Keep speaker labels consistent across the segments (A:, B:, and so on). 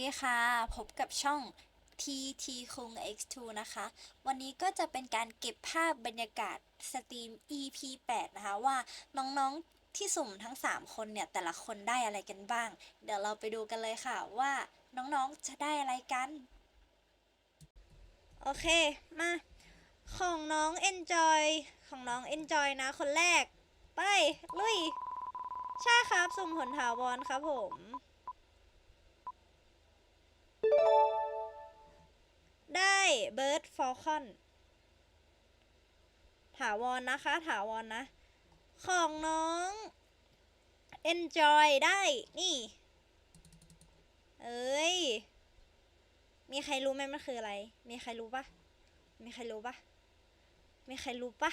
A: ดีค่ะ พบกับช่อง TT คุง X2 นะคะ วันนี้ก็จะเป็นการเก็บภาพบรรยากาศสตรีม EP 8 นะคะ ว่าน้องๆที่สุ่มทั้ง 3 คนเนี่ย แต่ละคนได้อะไรกันบ้าง เดี๋ยวเราไปดูกันเลยค่ะว่าน้องๆจะได้อะไรกัน โอเค มา ของน้อง Enjoy ของน้อง Enjoy นะ คนแรก ไป ลุย ใช่ครับ สุ่มผลถาวรครับผม ได้เบิร์ดฟอลคอนถาวรนนะคะ ถาวรนนะ ของน้อง Enjoy ได้ นี่ เอ้ย มีใครรู้ไหมมันคืออะไร มีใครรู้ปะมีใครรู้ปะมีใครรู้ปะ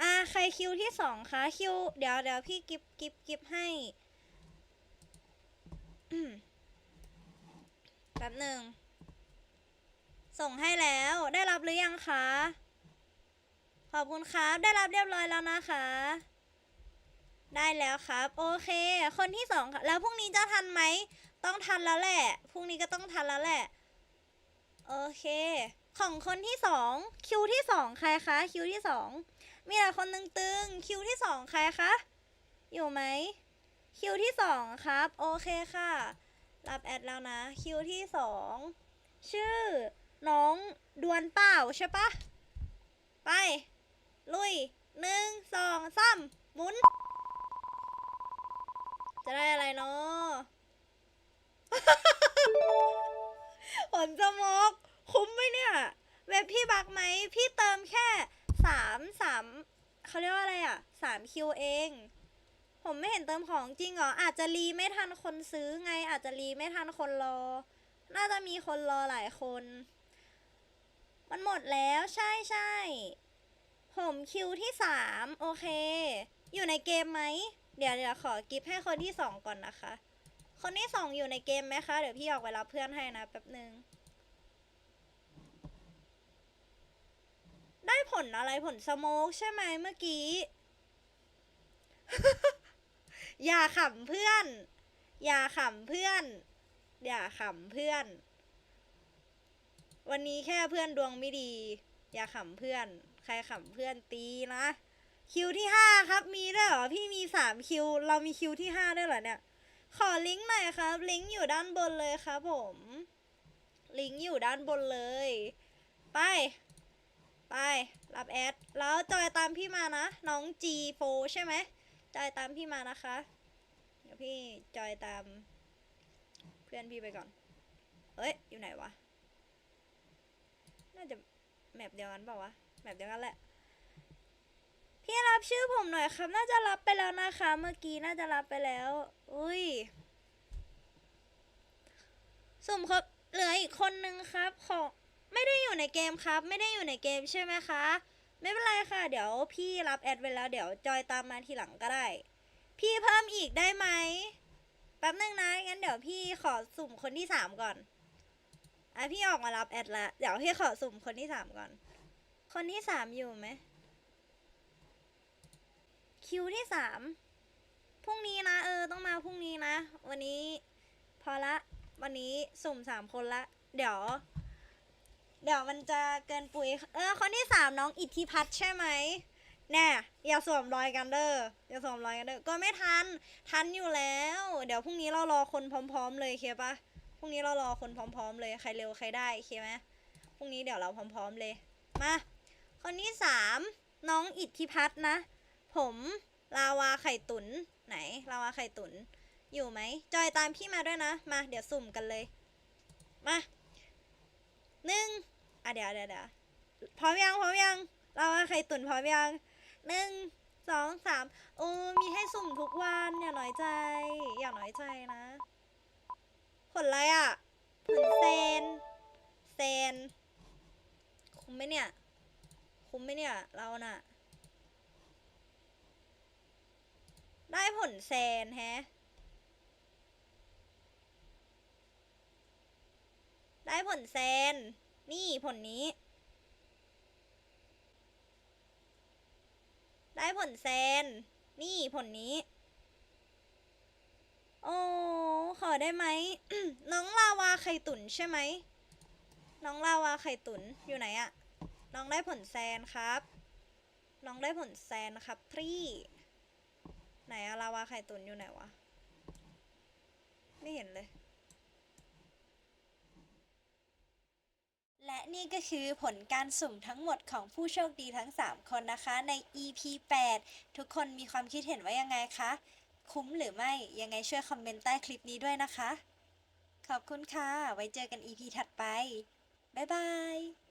A: อ่า ใครคิวที่สองคะคิว เดี๋ยวเดี๋ยวพี่กิฟกิฟกิฟให้ อืม ป๊บหนึ่ง ส่งให้แล้วได้รับหรือยังคะ ขอบคุณครับ ได้รับเรียบร้อยแล้วนะคะ ได้แล้วครับ โอเค คนที่สองค่ะแล้วพรุ่งนี้จะทันไหม ต้องทันแล้วแหละพรุ่งนี้ก็ต้องทันแล้วแหละ โอเค ของคนที่สองคิวที่สองใครคะ คิวที่สองมีแต่คนตึงๆคิวที่สองใครคะ อยู่ไหมคิวที่สองครับ โอเคค่ะ รับแอดแล้วนะ คิวที่สองชื่อ น้องดวนเปล่าใช่ปะไป ลุยหนึ่งสองสามหมุน จะได้อะไรเนาะผลจะมกคุ้มไหมเนี่ย เว็บพี่บักไหม พี่เติมแค่สามสามเขาเรียกว่าอะไรอะสามคิวเอง ผมไม่เห็นเติมของจริงเหรอ อาจจะรีไม่ทันคนซื้อไง อาจจะรีไม่ทันคนรอ น่าจะมีคนรอหลายคน มันหมดแล้วใช่ใช่ผมคิวที่สามโอเค อยู่ในเกมไหม เดี๋ยวเดี๋ยวขอกิฟให้คนที่สองก่อนนะคะ คนที่สองอยู่ในเกมไหมคะ เดี๋ยวพี่ออกไปรับเพื่อนให้นะแป๊บหนึ่งได้ผลอะไรผลสโมกใช่ไหมเมื่อกี้ อย่าขำเพื่อน อย่าขำเพื่อน อย่าขำเพื่อน วันนี้แค่เพื่อนดวงไม่ดี อย่าขำเพื่อน ใครขำเพื่อนตีนะ คิวที่ห้าครับ มีด้วยเหรอ พี่มีสามคิว เรามีคิวที่ห้าด้วยเหรอเนี่ย ขอลิงก์หน่อยครับ ลิงก์อยู่ด้านบนเลยครับผม ลิงก์อยู่ด้านบนเลย ไปไป รับแอด แล้วจอยตามพี่มานะ น้อง G4 ใช่ไหม จอยตามพี่มานะคะ เดี๋ยวพี่จอยตาม เพื่อนพี่ไปก่อน เอ้ย อยู่ไหนวะ น่าจะแมปเดียวกันเปล่าวะ แมปเดียวกันแหละ พี่รับชื่อผมหน่อยครับ น่าจะรับไปแล้วนะคะ เมื่อกี้น่าจะรับไปแล้ว อุ้ย สุ่มครับ เหลืออีกคนนึงครับ ขอไม่ได้อยู่ในเกมครับ ไม่ได้อยู่ในเกมใช่ไหมคะ ไม่เป็นไรค่ะ เดี๋ยวพี่รับแอดไว้แล้ว เดี๋ยวจอยตามมาทีหลังก็ได้ พี่เพิ่มอีกได้ไหมแป๊บนึงนะงั้นเดี๋ยวพี่ขอสุ่มคนที่สามก่อนอะพี่ออกมารับแอดละเดี๋ยวพี่ขอสุ่มคนที่สามก่อน คนที่สามอยู่ไหมคิวที่สามพรุ่งนี้นะเออต้องมาพรุ่งนี้นะ วันนี้พอละ วันนี้สุ่มสามคนละ เดี๋ยว เดี๋ยวมันจะเกินปุ๋ย เออ คนที่สามน้องอิทธิพัฒน์ใช่ไหมแน่อย่าสวมรอยกันเด้ออย่าสวมรอยกันเด้อก็ไม่ทัน ทันอยู่แล้ว เดี๋ยวพรุ่งนี้เรารอคนพร้อม ๆ เลยเคปะพรุ่งนี้เรารอคนพร้อม ๆ เลยใครเร็วใครได้เคไหมพรุ่งนี้เดี๋ยวเราพร้อม ๆ เลยมาคนที่สามน้องอิทธิพัฒน์นะ ผมลาวาไข่ตุนไหนลาวาไข่ตุนอยู่ไหมจอยตามพี่มาด้วยนะ มา เดี๋ยวสุ่มกันเลย มาหนึ่ง อะเดี๋ยวเดี๋ยวเดี๋ยวพร้อมยังพร้อมยังลาวาไข่ตุนพร้อมยังหนึ่งสองสามโอ้มีให้สุ่มทุกวันอย่าน้อยใจ อย่าน้อยใจนะ ผลอะไรอะผลเซนเซนคุ้มไหมเนี่ย คุ้มไหมเนี่ย เราน่ะ ได้ผลแซนแฮะได้ผลแซน นี่ผลนี้ ได้ผลแซน นี่ผลนี้ โอ้ขอได้ไหม น้องลาวา
B: ไข่ตุ๋นใช่ไหม น้องลาวาไข่ตุ๋นอยู่ไหนอะน้องได้ผลแซนครับ น้องได้ผลแซนครับทรีไหนอะลาวาไข่ตุ๋นอยู่ไหนวะ ไม่เห็นเลย และ นี่ก็คือผลการสุ่มทั้งหมดของผู้โชคดีทั้ง 3 คนนะคะใน EP 8 ทุกคนมีความคิดเห็นว่ายังไงคะ คุ้มหรือไม่ยังไงช่วยคอมเมนต์ใต้คลิปนี้ด้วยนะคะ ขอบคุณค่ะ ไว้เจอกัน EP ถัดไป บ๊ายบาย